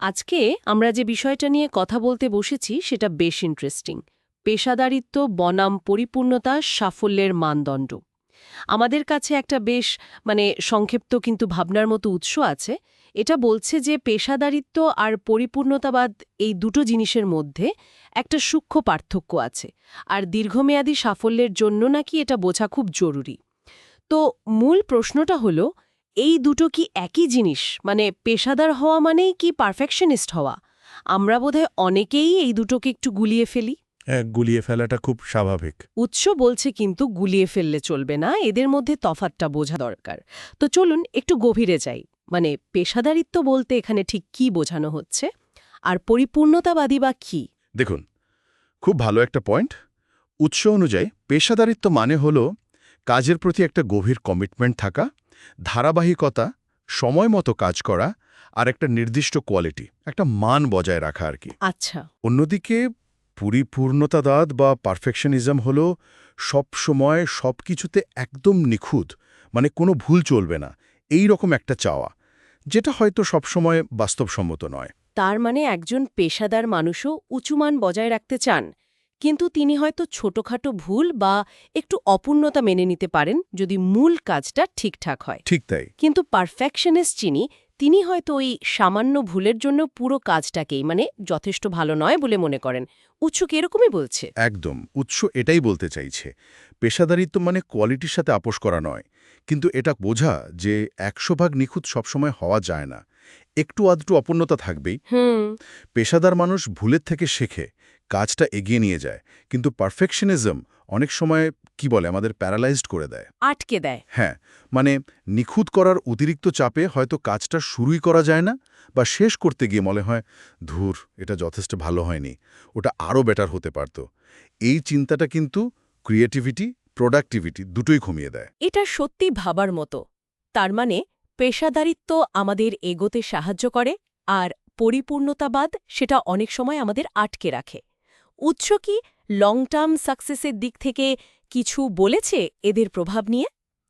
আজকে আমরা যে বিষয়টা নিয়ে কথা বলতে বসেছি সেটা বেশ ইন্টারেস্টিং পেশাদারিত্ব, বনাম পরিপূর্ণতা, সাফল্যের মানদণ্ড। আমাদের কাছে একটা বেশ মানে সংক্ষিপ্ত কিন্তু ভাবনার মতো উৎস আছে। এটা বলছে যে পেশাদারিত্ব আর পরিপূর্ণতাবাদ এই দুটো জিনিসের মধ্যে একটা সূক্ষ্ম পার্থক্য আছে। আর দীর্ঘমেয়াদী সাফল্যের জন্য নাকি এটা বোঝা খুব জরুরি। তো মূল প্রশ্নটা হলো এই দুটো কি একই জিনিস? মানে পেশাদার হওয়া মানেই কি পারফেকশনিস্ট হওয়া? আমরা বোধহয় অনেকেই এই দুটোকে একটু গুলিয়ে ফেলি। হ্যাঁ, গুলিয়ে ফেলাটা খুব স্বাভাবিক। উৎস বলছে কিন্তু গুলিয়ে ফেললে চলবে না এদের মধ্যে তফাতটা বোঝা দরকার। তো চলুন একটু গভীরে যাই। মানে পেশাদারিত্ব বলতে এখানে ঠিক কি বোঝানো হচ্ছে? আর পরিপূর্ণতাবাদী বা কি? দেখুন খুব ভালো একটা পয়েন্ট উৎস অনুযায়ী পেশাদারিত্ব মানে হল কাজের প্রতি একটা গভীর কমিটমেন্ট থাকা ধারাবাহিকতা সময় মতো কাজ করা আর একটা নির্দিষ্ট কোয়ালিটি একটা মান বজায় রাখা আর কি। আচ্ছা। অন্যদিকে পরিপূর্ণতাদাদ বা পারফেকশনিজম হল সব সময় সব কিছুতে একদম নিখুঁত মানে কোনো ভুল চলবে না এই রকম একটা চাওয়া যেটা হয়তো সবসময় বাস্তবসম্মত নয়। তার মানে একজন পেশাদার মানুষও উঁচুমান বজায় রাখতে চান কিন্তু তিনি হয়তো ছোটখাটো ভুল বা একটু অপূর্ণতা মেনে নিতে পারেন যদি মূল কাজটা ঠিকঠাক হয়। ঠিক তাই। কিন্তু পারফেকশনিস্ট যিনি তিনি হয়তো ওই সামান্য ভুলের জন্য পুরো কাজটাকেই মানে যথেষ্ট ভালো নয় বলে মনে করেন। উৎসুক এরকমই বলছে। একদম উৎস এটাই বলতে চাইছে। পেশাদারিত্ব মানে কোয়ালিটির সাথে আপোষ করা নয়। কিন্তু এটা বোঝা যে একশো ভাগ নিখুঁত সবসময় হওয়া যায় না। একটু আধটু অপূর্ণতা থাকবেই। পেশাদার মানুষ ভুলের থেকে শেখে কাজটা এগিয়ে নিয়ে যায়। কিন্তু পারফেকশনিজম অনেক সময় কি বলে আমাদের প্যারালাইজড করে দেয়। আটকে দেয়। হ্যাঁ মানে নিখুঁত করার অতিরিক্ত চাপে হয়তো কাজটা শুরুই করা যায় না বা শেষ করতে গিয়ে মনে হয় ধুর এটা যথেষ্ট ভালো হয়নি ওটা আরও বেটার হতে পারত। এই চিন্তাটা কিন্তু ক্রিয়েটিভিটি প্রোডাক্টিভিটি দুটোই কমিয়ে দেয়। এটা সত্যি ভাবার মতো। তার মানে পেশাদারিত্ব আমাদের এগোতে সাহায্য করে, আর পরিপূর্ণতাবাদ সেটা অনেক সময় আমাদের আটকে রাখে। উৎস কি লং টার্ম সাকসেসের দিক থেকে কিছু বলেছে এদের প্রভাব নিয়ে?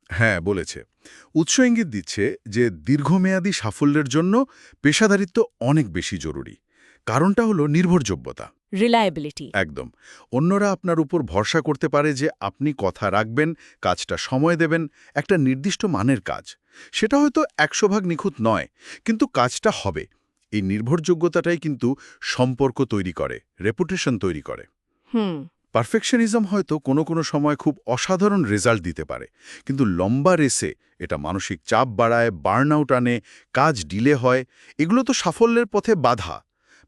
হ্যাঁ বলেছে। উৎস ইঙ্গিত দিচ্ছে যে দীর্ঘমেয়াদী সাফল্যের জন্য পেশাদারিত্ব অনেক বেশি জরুরি। কারণটা হলো নির্ভরযোগ্যতা। রিলায়েবিলিটি একদম। অন্যরা আপনার উপর ভরসা করতে পারে যে আপনি কথা রাখবেন কাজটা সময় দেবেন একটা নির্দিষ্ট মানের কাজ। সেটা হয়তো একশো ভাগ নিখুঁত নয় কিন্তু কাজটা হবে। এই নির্ভরযোগ্যতাটাই কিন্তু সম্পর্ক তৈরি করে রেপুটেশন তৈরি করে। হুম। পারফেকশনিজম হয়তো কোনো কোনো সময় খুব অসাধারণ রেজাল্ট দিতে পারে কিন্তু লম্বা রেসে এটা মানসিক চাপ বাড়ায় বার্নআউট আনে কাজ ডিলে হয় এগুলো তো সাফল্যের পথে বাধা।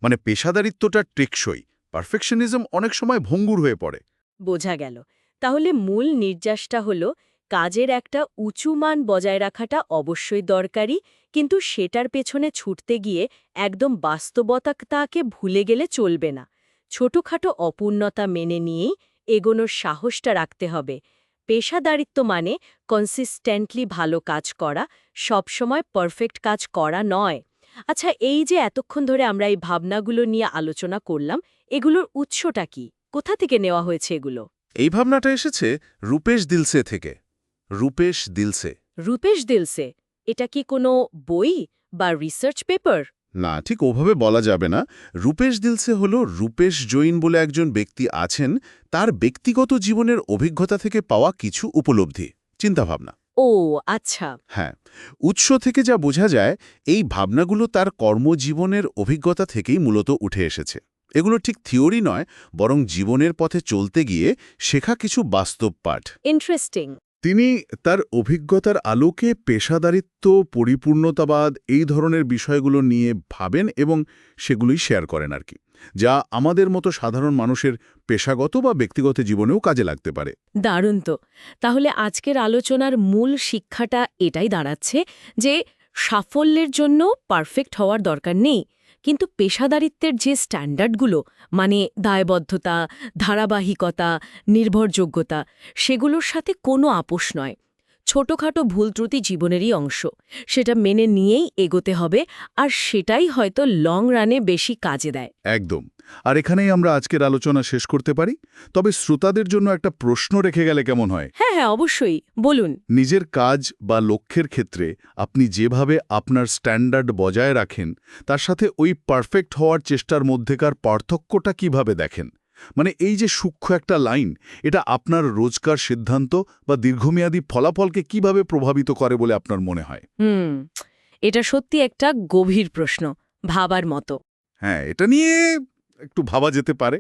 মানে পেশাদারিত্বটা টেকসই। পারফেকশনিজম অনেক সময় ভঙ্গুর হয়ে পড়ে। বোঝা গেল। তাহলে মূল নির্যাসটা হল, কাজের একটা উঁচু মান বজায় রাখাটা অবশ্যই দরকারি, কিন্তু সেটার পেছনে ছুটতে গিয়ে একদম বাস্তবতাকে ভুলে গেলে চলবে না। ছোটখাটো অপূর্ণতা মেনে নিয়েই এগোনোর সাহসটা রাখতে হবে। পেশাদারিত্ব মানে কনসিস্টেন্টলি ভালো কাজ করা, সবসময় পারফেক্ট কাজ করা নয়। আচ্ছা এই যে এতক্ষণ ধরে আমরা এই ভাবনাগুলো নিয়ে আলোচনা করলাম এগুলোর উৎসটা কি? কোথা থেকে নেওয়া হয়েছে এগুলো? এই ভাবনাটা এসেছে রূপেশ দিলসে থেকে। রূপেশ দিলসে। রূপেশ দিলসে? এটা কি কোনো বই বা রিসার্চ পেপার না ঠিক ওভাবে বলা যাবে না। রূপেশ দিলসে হল রূপেশ জৈন বলে একজন ব্যক্তি আছেন তার ব্যক্তিগত জীবনের অভিজ্ঞতা থেকে পাওয়া কিছু উপলব্ধি চিন্তাভাবনা। ও আচ্ছা। হ্যাঁ উৎস থেকে যা বোঝা যায় এই ভাবনাগুলো তার কর্মজীবনের অভিজ্ঞতা থেকেই মূলত উঠে এসেছে। এগুলো ঠিক থিওরি নয় বরং জীবনের পথে চলতে গিয়ে শেখা কিছু বাস্তব পাঠ। ইন্টারেস্টিং। তিনি তার অভিজ্ঞতার আলোকে পেশাদারিত্ব, পরিপূর্ণতাবাদ এই ধরনের বিষয়গুলো নিয়ে ভাবেন এবং সেগুলোই শেয়ার করেন আর কি, যা আমাদের মতো সাধারণ মানুষের পেশাগত বা ব্যক্তিগত জীবনেও কাজে লাগতে পারে। দারুণ তো। তাহলে আজকের আলোচনার মূল শিক্ষাটা এটাই দাঁড়াচ্ছে যে সাফল্যের জন্য পারফেক্ট হওয়ার দরকার নেই, কিন্তু পেশাদারিত্বের যে স্ট্যান্ডার্ডগুলো মানে দায়বদ্ধতা, ধারাবাহিকতা, নির্ভরযোগ্যতা, সেগুলোর সাথে কোনো আপোষ নয়। ছোটখাটো ভুল ত্রুটি জীবনেরই অংশ। সেটা মেনে নিয়েই এগোতে হবে আর সেটাই হয়তো লং রানে বেশি কাজে দেয়। একদম। আর এখানেই আমরা আজকের আলোচনা শেষ করতে পারি। তবে শ্রোতাদের জন্য একটা প্রশ্ন রেখে গেলে কেমন হয়? হ্যাঁ হ্যাঁ অবশ্যই। বলুন। নিজের কাজ বা লক্ষ্যের ক্ষেত্রে আপনি যেভাবে আপনার স্ট্যান্ডার্ড বজায় রাখেন তার সাথে ওই পারফেক্ট হওয়ার চেষ্টার মধ্যেকার পার্থক্যটা কীভাবে দেখেন? মানে এই যে সূক্ষ্ম একটা লাইন এটা আপনার রোজকার সিদ্ধান্ত বা দীর্ঘমেয়াদী ফলাফলকে কীভাবে প্রভাবিত করে বলে আপনার মনে হয়? হুম এটা সত্যি একটা গভীর প্রশ্ন ভাবার মতো। হ্যাঁ এটা নিয়ে একটু ভাবা যেতে পারে।